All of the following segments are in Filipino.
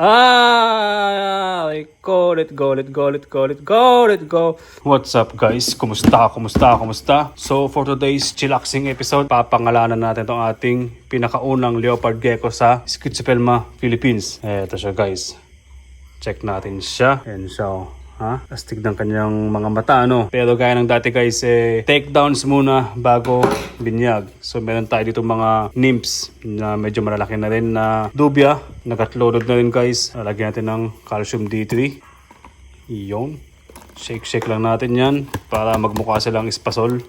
Ah, go, let go, let go, let go, let go, let go. What's up guys? Kumusta? Kumusta? Kumusta? So for today's chillaxing episode, papangalanan natin tong ating pinakaunang leopard gecko sa Schizopelma, Philippines. Eto siya guys. Check natin siya. Ayan siya oh. Ha? Astig ng kanyang mga mata, ano? Pero gaya ng dati guys, eh, takedowns muna bago binyag. So meron tayo dito mga nymphs na medyo malalaki na rin na dubia. Nagatloaded na rin guys. Lalagyan natin ng calcium D3. Iyon. Shake-shake lang natin yan para magmukha silang espasol.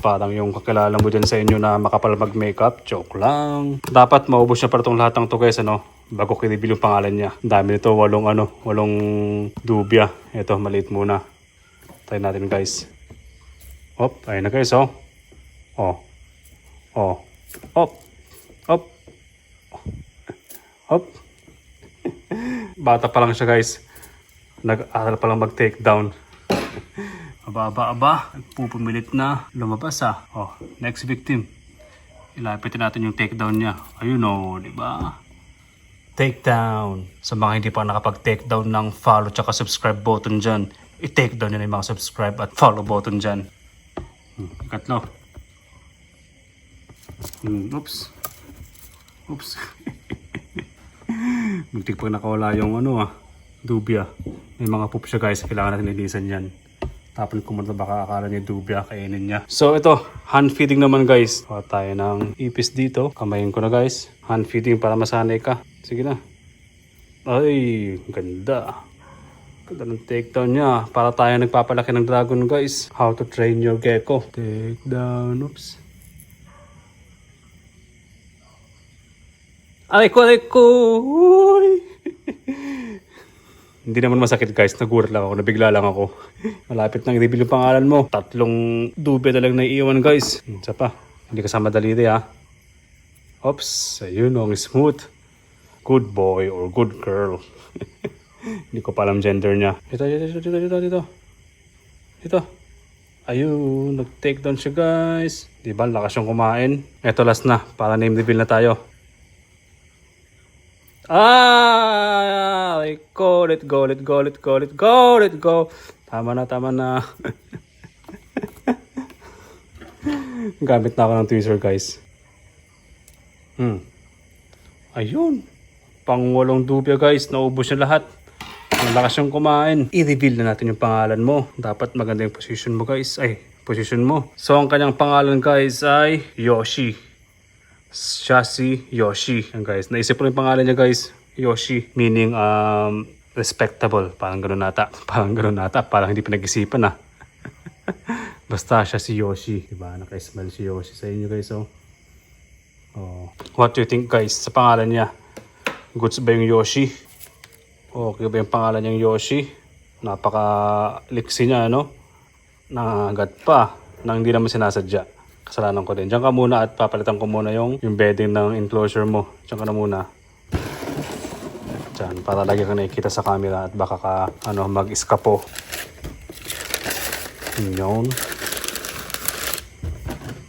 Parang yung kakilala mo dyan sa inyo na makapal mag-makeup. Joke lang. Dapat maubos niya para itong lahat ng to guys, ano? Bago i-reveal yung pangalan niya. Dami nito, walong ano, walong dubya. Ito, maliit muna. Try natin guys. Hop, ayun na guys, oh. Oh. Oh. Hop. Hop. Bata pa lang siya guys. Nag-aaral pa lang mag-take down. Aba, aba, aba. Pupumilit na. Lumabas ah. Oh, next victim. Ilapitin natin yung takedown niya. Ayun oh, di ba? Takedown. Sa mga hindi pa nakapag-takedown ng follow tsaka subscribe button dyan, i-takedown nyo na yung mga subscribe at follow button dyan. Hmm, katlo. Hmm, oops. Oops. Muntik pa nakawala yung ano ah, dubya. May mga poop siya guys, kailangan natin linisan yan. Tapon ko muna baka akala niya dubya, kainin niya. So ito, hand feeding naman guys. Kuha tayo ng ipis dito. Kamayin ko na guys. Hand feeding para masanay ka. Sige na. Ay, ganda. Ganda ng takedown niya. Para tayo nagpapalaki ng dragon guys. How to train your gecko. Takedown, oops. Aray ko, aray! Hindi naman masakit guys, nagulat lang ako, nabigla lang ako. Malapit nang i-reveal yung pangalan mo. Tatlong dube na lang naiiwan guys. Isa pa, hindi kasama daliri ha. Oops, ayun ang smooth. Good boy or good girl. hindi ko pa alam gender niya. Dito, dito, dito, dito, dito, dito. Ayun, nag-take down siya guys. Di ba, lakas yung kumain. Eto last na, para name reveal na tayo. Ah, go, let go, let go, let go, let go, let go. Tama na, tama na. Gamit na ako ng tweezer, guys. Hmm. Ayun. Pang walong dubya, guys. Naubos na lahat. Ang lakas yung kumain. I-reveal na natin yung pangalan mo. Dapat maganda yung position mo, guys. Ay, position mo. So, ang kanyang pangalan, guys, ay Yoshi. Siya si Yoshi. Yan guys. Naisip ko yung pangalan niya guys. Yoshi. Meaning um, respectable. Parang ganun nata. Parang ganun nata. Parang hindi pinag-isipan ah. Basta siya si Yoshi. Diba? Naka-smile si Yoshi sa inyo guys. Oh. oh. What do you think guys sa pangalan niya? Goods ba yung Yoshi? Okay ba yung pangalan niyang Yoshi? Napaka-liksi niya ano? Nangagat pa. Nang hindi naman sinasadya kasalanan ko din. Diyan ka muna at papalitan ko muna yung, yung bedding ng enclosure mo. Diyan ka na muna. Diyan, para lagi ka nakikita sa camera at baka ka ano, mag-iskapo. Yun.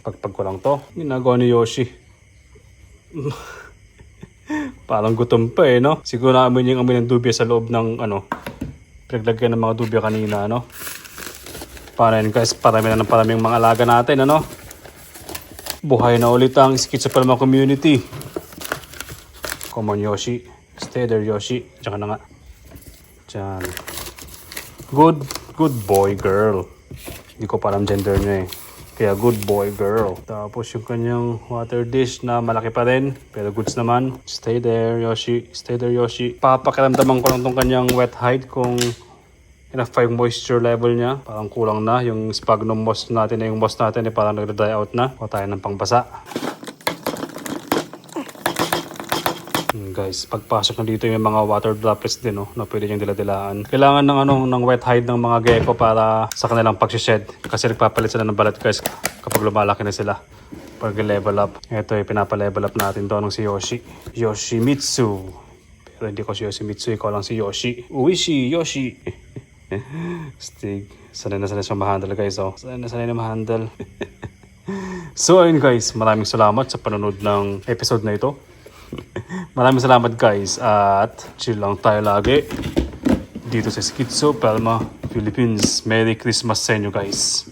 Pagpag ko lang to, ginagawa ni Yoshi. Parang gutom pa eh, no? Siguro naamoy yung amoy ng dubya sa loob ng, ano, pinaglagyan ng mga dubya kanina, no? Para yun guys, parami na ng paraming mga alaga natin, ano? Buhay na ulit ang Schizophrenia community. Come on, Yoshi. Stay there, Yoshi. Diyan ka na nga. Diyan. Good, good boy, girl. Hindi ko pa alam gender niya eh. Kaya good boy, girl. Tapos yung kanyang water dish na malaki pa rin. Pero goods naman. Stay there, Yoshi. Stay there, Yoshi. Papakiramdaman ko lang tong kanyang wet hide kung enough yung moisture level niya. Parang kulang na. Yung sphagnum moss natin na yung moss natin eh, parang nagda-dry out na. Kuha tayo ng pangbasa. Hmm, guys, pagpasok na dito yung mga water droplets din no, na pwede niyang diladilaan. Kailangan ng ano ng wet hide ng mga gecko para sa kanilang pag-shed. Kasi nagpapalit sila ng balat guys kapag lumalaki na sila. Pag level up. Ito yung pinapa-level up natin to ng si Yoshi. Yoshimitsu. Pero hindi ko si Yoshimitsu, ikaw lang si Yoshi. Uishi, Yoshi. Stig. Sanay na sanay siya ma-handle guys. Oh. Sanay na sanay na ma-handle. so ayun guys, maraming salamat sa panonood ng episode na ito. Maraming salamat guys at chill lang tayo lagi dito sa Schizo, Palma, Philippines. Merry Christmas sa inyo guys.